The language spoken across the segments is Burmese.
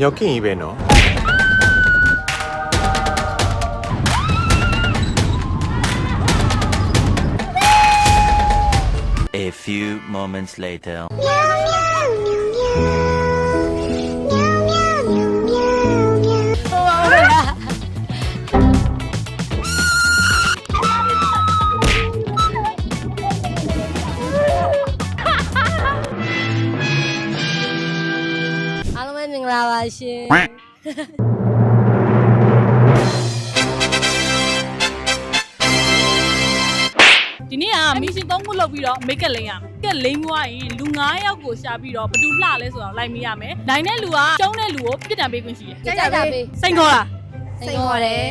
ညော်ကင်ကြီးပဲနော် A few moments later. အား ဒီနေ့ကမီရှင်3ခုလုပ်ပြီးတော့မိတ်ကပ်လိမ့်ရမယ်။ကက်လိမ့်သွားရင်လူ9ယောက်ကိုရှာပြီးတော့ဘယ်သူလှလဲဆိုတော့လိုက်မိရမယ်။နိုင်တဲ့လူကကျုံးတဲ့လူကိုပြစ်ဒဏ်ပေးခွင့်ရှိတယ်ကြိုက်ကြပေး။စိန်ခေါ်လားစိန်ခေါ်တယ်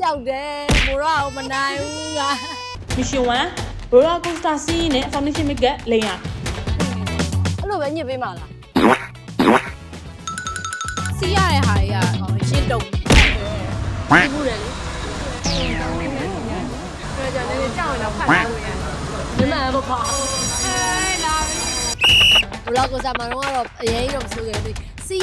ကြောက်တယ်မိုးတော့မနိုင်ဘူးက။ Mission 1 Roller Coaster Scene နဲ့ Foundation Makeup လိမ့်ရမယ်အဲ့လိုပဲညစ်ပေးမှာလား စီးရတဲ့ဟာတွေကဟိုရှင်းတုံပြီးဘူးတယ်လေပြောကြတယ်ကြောက်ရင်တော့ဖတ်ထားလို့ရတယ်ဒီမှာမပါဟဲ့လာပြီဘလော့ကိုစားမှာတော့အရင်တော့မဆိုးခဲ့ဘူးစီး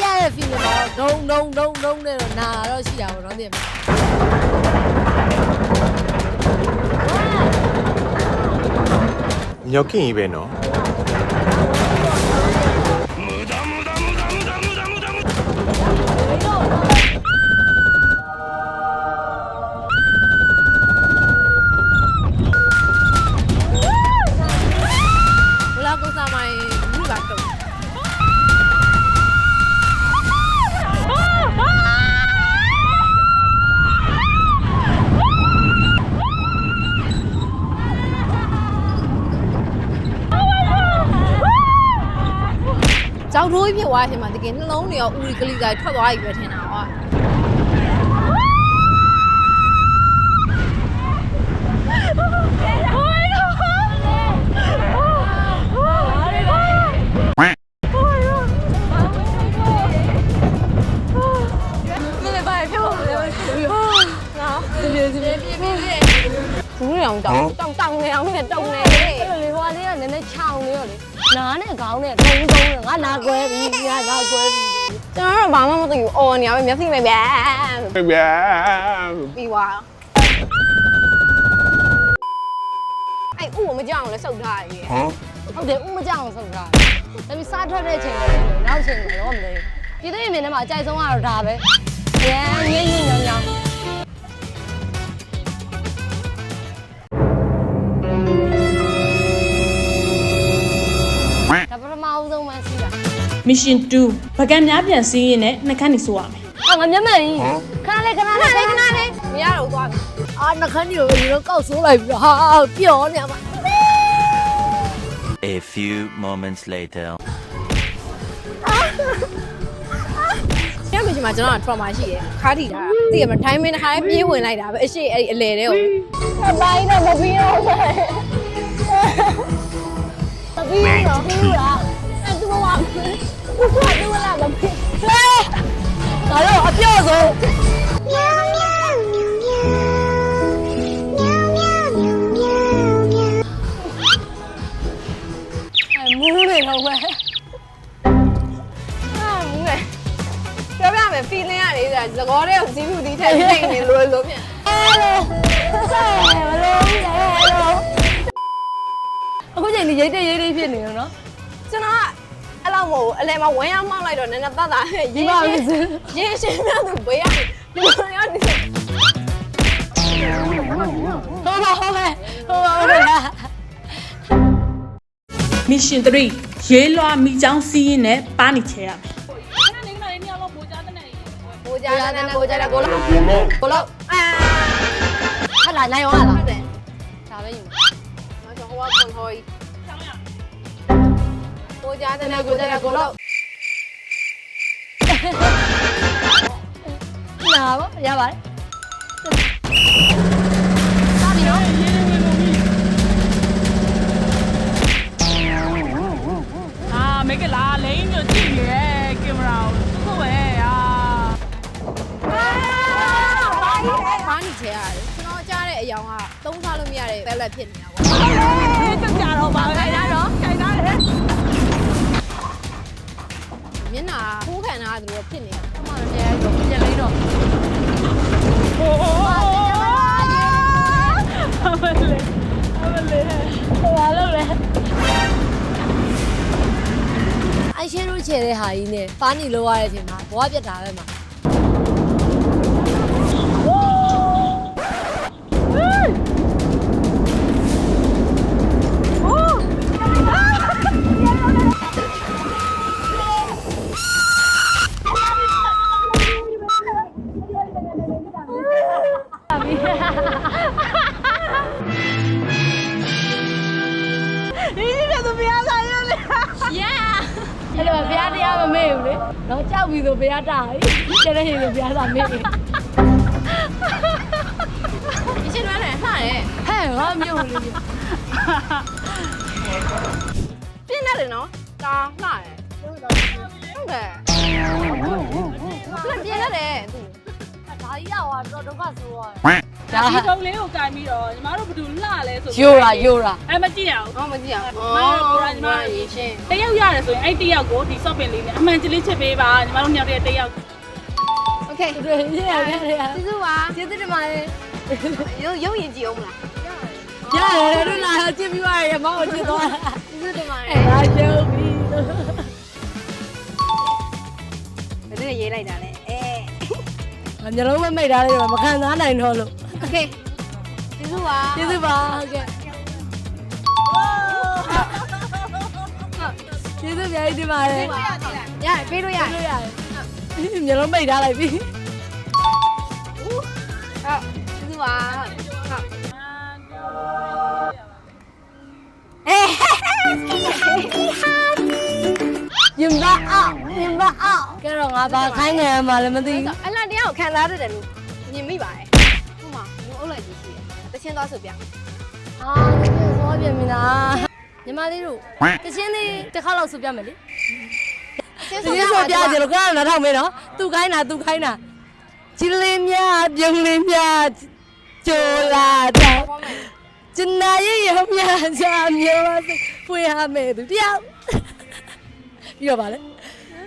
ကြောက်ထိုးကြီးဖြစ်သွားတဲ့အချိန်မှာတကယ်နှလုံးတွေရောဦးရီကလေးကထွက်သွားပြီပဲထင်တာ ဘူးရောင်တောင်းတောင်းတောင်းနေအောင်နဲ့တုံနေလေလေဟိုကလေးကနည်းနည်းချောင်းနေရောလေနားနဲ့ခေါင်းနဲ့တုံတုံနဲ့ငါနာကွဲပြီငါနာကွဲပြီကျွန်တော်တော့ဘာမှမသိဘူးအော်နေရပဲမျက်စိပဲဗျာဗျာပြီးသွားအဲ့ဥကိုမကြောက်အောင်လဲစုပ်ထားရည်ဟမ်ဟုတ်တယ်ဥမကြောက်အောင်စုပ်ထားတယ်ဒါပေမဲ့စားထွက်တဲ့အချိန်လည်းနောက်ချိန်တော့မလဲပြည်သူ့ရင်ထဲမှာအကြိုက်ဆုံးကတော့ဒါပဲရမ်းငိမ့်ငိမ့်ညောင်ညောင် Mission 2ပကံများပြန်စင်းရင်နဲ့နှက်ခမ်းနေဆိုရမယ်အော်ငါမျက်မှန်ကြီးခဏလေးခဏလေးခဏလေးခဏလေးမရတော့သွားပြီအာနှခမ်းကြီးကိုဒီလိုကောက်ဆိုးလိုက်ပြီးတော့ဟာပျော်နေမှာ A few moments later. ညမကြီးမှာကျွန်တော်က trauma ရှိရယ်ခါထီတာသိရမလား timing တစ်ခါလေးပြေးဝင်လိုက်တာပဲအရှိအဲ့ဒီအလေတဲ့ကိုအပိုင်းတော့မပြီးတော့ဘူးမပြီးတော့ဘူးလား ငါတို့အပြော့ဆုံးအဲ့မူးနေတော့ပဲအာမူးနေပြောပြမယ် feeling ရတယ်ဆိုတာသကောတဲ့ကိုစီးမှုတီးထည့်နေနေလို့လို့ပြန်အဲလိုဆက်မလို့လေလို့အခုချိန်ဒီရိတ်တဲ့ရိတ်တဲ့ဖြစ်နေရောနော်ကျွန်တော်က အဲ့လောက်မဟုတ်ဘူးအလဲမှာဝမ်းရမောင်းလိုက်တော့နည်းနည်းပတ်တာရေးပါမယ်ရေးရှင်းများသူဘေးရဒီလိုရနေဟိုးပါဟိုးပဲဟိုးပါဟိုးပါ။ Mission 3ရေးလွှာမိချောင်းစည်းရင်နဲ့ပါနေချဲရမယ်။နေကနေနေအောင်လို့ပိုးကြတဲ့နေကိုကြတယ်ကိုကြတယ်ကိုလောက်ကိုလောက်အာဟာလာနိုင်ရောဟာလာဟုတ်တယ်ဒါပဲယူနော်ကျွန်တော်ဟိုကကွန်ဟိုကြီး။ချောင်းရ ကိုကြတယ်ကိုကြတယ်ကိုလောက်နာပါရပါတယ်စားပြီနော်အာမိတ်ကလာလိမ့်မျိုးကြည့်နေရဲ့ကင်မရာကိုသူ့ကိုပဲအာမာနီချဲရတယ်ကျွန်တော်ကြားတဲ့ ဖိုးခံထားတယ်လို့ဖြစ်နေတာအမလည်းတရားတော့ပြက်လေးတော့ဟိုးအမလေးအမလေးဟိုပါလို့လေအရှင်းတို့ချေတဲ့ဟာကြီးနဲ့ပါနီလိုရတဲ့အချိန်မှာဘဝပြတ်တာပဲမှာ တော့ဘုရားတရားမမေ့ဘူးလေတော့ကြောက်ပြီဆိုဘုရားတာပြီကျတဲ့ဟင်းဆိုဘုရားသာမေ့ပြီဒီချင်းတွန်းတယ်လှတယ်ဟဲ့ငါမျိုးလေးပြင်းတယ်နော်ဒါလှတယ်ဟုတ်တယ်ပြင်းတယ်သူဒါကြီးရောက်တော့ဒုက္ခဆိုးသွားဒါတယ် ဒါဒီပုံလေးကိုကင်ပြီးတော့ညီမတို့ဘယ်သူလှလဲဆိုယိုရာယိုရာအဲမကြည့်ရအောင်ဟောမကြည့်ရအောင်ဟောညီမတို့ရေရှင်းတယောက်ရတယ်ဆိုရင်အဲ့တယောက်ကိုဒီ shop ပင်လေးနဲ့အမှန်ကြလေးချစ်ပေးပါညီမတို့ညောက်တဲ့တယောက် Okay တွေ့ရရတယ်ကျေးဇူးပါကျေးဇူးတင်ပါတယ်ရုပ်ရုပ်ရင်ကြည့်အောင်မလားရတယ်တို့လာချစ်ပြီးပါရမောင်းချစ်သွားကျေးဇူးတင်ပါတယ်ဒါကျုပ်ပြီးဘယ်နဲ့ရေးလိုက်တာလဲအဲမျိုးလုံးမမိတ်ထားလို့မခံစားနိုင်တော့လို့ โอเคကျေးဇူးပါ ကျေးဇူးပါဟုတ်ကဲ့ကျေးဇူးများတင်ပါတယ် ရရပေးလို့ရ လို့ရတယ်မျိုးလုံးမိတ်ထားလိုက်ပြီ ဟုတ်ကျေးဇူးပါဟုတ်အဲ ရင်ပါအောင်ရင်ပါအောင်ကဲတော့ငါဘာခိုင်းနေမှလည်းမသိဘူး အလန်တရားကိုခံစားရတယ်လို့မြင်မိပါတယ်ဟုတ်မှာငို အုပ်လိုက်ကြည့်ရှိတယ်တချင်းသွားဆိုပြအာဘောပြင်မလားညီမလေးတို့တချင်းလေးတစ်ခါလောက်ဆိုပြမယ်လေချင်းတချင်းဆိုပြကြလို့ကတော့နားထောင်မေးနော်သူခိုင်းတာသူခိုင်းတာချီလေးများပြုံးလေးများကြိုလာတော့ဘောမယ်ကျန်နာရဲ့ရမြချာမျိုးပါဖွေးရမယ်သူတယောက်ပြီးတော့ဗာလဲ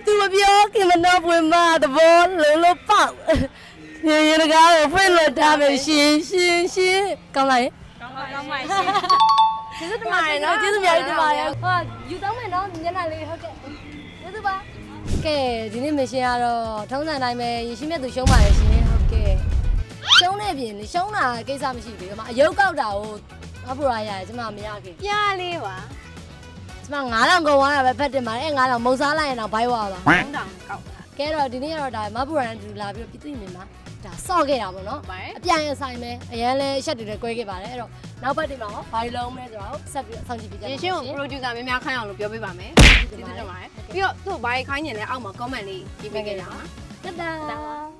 သူမပြောခင်မတော့ဖွေးမတဘောလုံးလုံးပေါက် ရေရတကားကိုဖွင့်လို့တာပဲရှင်ရှင်ရှင်ကောင်းလိုက်ကောင်းပါကောင်းပါရှင်ကျေးဇူးတင်ပါတယ်နော်ကျေးဇူးများတင်ပါတယ်ဟောယူတောင်းမယ်နော်ညနေလေးဟုတ်ကဲ့ကျေးဇူးပါကဲဒီနေ့မရှင်ကတော့ထုံးစံတိုင်းပဲရရှိမြတ်သူရှုံးပါတယ်ရှင်ဟုတ်ကဲ့ရှုံးတဲ့ပြင်ရှုံးတာကိစ္စမရှိဘူးဒီမှာအယုတ်ကောက်တာကိုအပူရရတယ်ကျမမရခင်ပြလေးပါကျမ9000ကုန်သွားတာပဲဖက်တင်ပါတယ်အဲ9000မုံစားလိုက်ရင်တော့ဘိုက်ဝါပါတောင်းတောင်ကောက်တာကဲတော့ဒီနေ့ကတော့ဒါမပူရန်တူလာပြီးတော့ပြည်သူ့မြင်မှာ ဒါစော့ခဲ့တာပေါ့နော်ဟုတ်ပါတယ်အပြိုင်အဆိုင်ပဲအရန်လဲအချက်တွေလည်း꿰ခဲ့ပါတယ်အဲ့တော့နောက်ပတ်ဒီမှာရောဘာတွေလုံးမလဲဆိုတော့ဆက်ပြီးဆောင်းကြည့်ပြကြပါရေရှင်းကို producer များများခိုင်းအောင်လို့ပြောပေးပါမယ်ကျေးဇူးတင်ပါတယ်ပြီးတော့သူ့ဘာခိုင်းညင်လဲအောက်မှာ comment လေးရေးပေးခဲ့ကြပါတဒါ